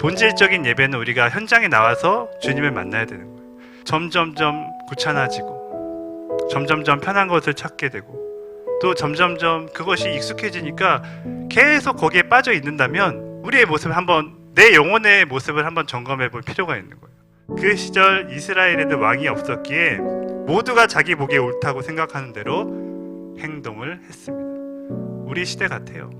본질적인 예배는 우리가 현장에 나와서 주님을 만나야 되는 거예요. 점점점 귀찮아지고 점점점 편한 것을 찾게 되고 또 점점점 그것이 익숙해지니까 계속 거기에 빠져 있는다면 우리의 모습을 한번 내 영혼의 모습을 한번 점검해 볼 필요가 있는 거예요. 그 시절 이스라엘에도 왕이 없었기에 모두가 자기 보기에 옳다고 생각하는 대로 행동을 했습니다. 우리 시대 같아요.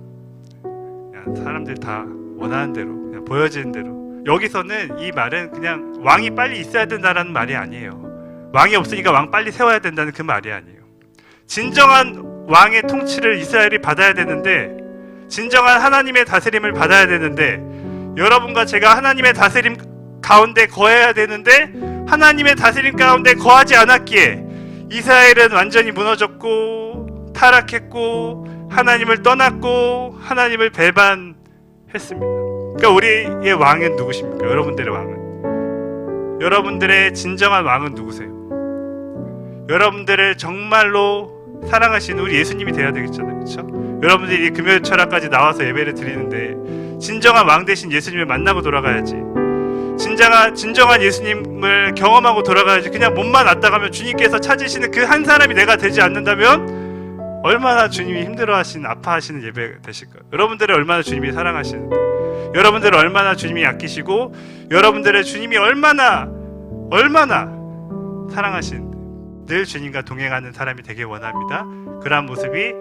사람들 다 원하는 대로 보여지는 대로 여기서는 이 말은 그냥 왕이 빨리 있어야 된다는 말이 아니에요. 왕이 없으니까 왕 빨리 세워야 된다는 그 말이 아니에요. 진정한 왕의 통치를 이스라엘이 받아야 되는데 진정한 하나님의 다스림을 받아야 되는데 여러분과 제가 하나님의 다스림 가운데 거해야 되는데 하나님의 다스림 가운데 거하지 않았기에 이스라엘은 완전히 무너졌고 타락했고 하나님을 떠났고 하나님을 배반했습니다. 그러니까 우리의 왕은 누구십니까? 여러분들의 왕은 여러분들의 진정한 왕은 누구세요? 여러분들을 정말로 사랑하시는 우리 예수님이 돼야 되겠잖아요, 그렇죠? 여러분들이 금요 철학까지 나와서 예배를 드리는데 진정한 왕 대신 예수님을 만나고 돌아가야지. 진정한 진정한 예수님을 경험하고 돌아가야지. 그냥 몸만 왔다 가면 주님께서 찾으시는 그 한 사람이 내가 되지 않는다면 얼마나 주님이 힘들어하시는 아파하시는 예배 되실까요? 여러분들을 얼마나 주님이 사랑하시는데, 여러분들을 얼마나 주님이 아끼시고, 여러분들의 주님이 얼마나 얼마나 사랑하시는데, 늘 주님과 동행하는 사람이 되길 원합니다. 그러한 모습이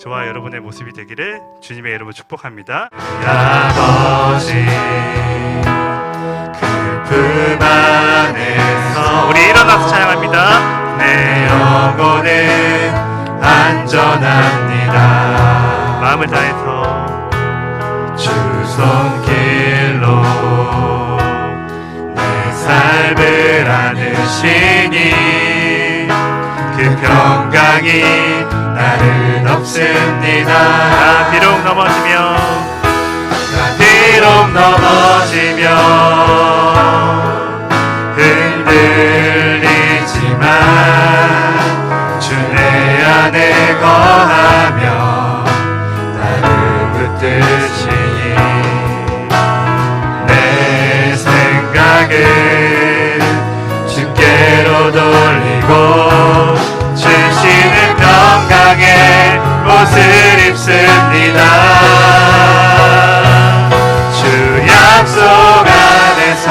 저와 여러분의 모습이 되기를 주님의 이름으로 축복합니다. 아버지 그품 안에서 우리 일어나서 찬양합니다. 내 영혼은 안전합니다. 마음을 다해서 주 손길로 내 삶을 안으시니 그 평강이 나를 없습니다. 나 비록 넘어지며 나 비록 넘어지며 흔들리지만 주내 안에 거하며 옷을 입습니다. 주 약속 안에서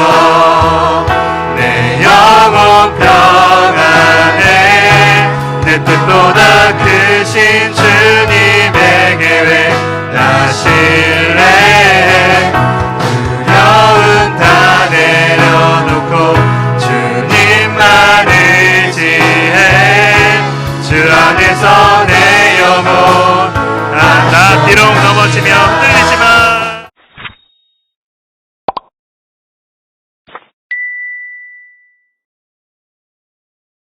내 영혼 평안에 내 뜻보다 크신 주님에게 왜나실래? 두려움 다 내려놓고 주님만 의지해 주 안에서 내 영혼 비록 넘어지며 흔들리지만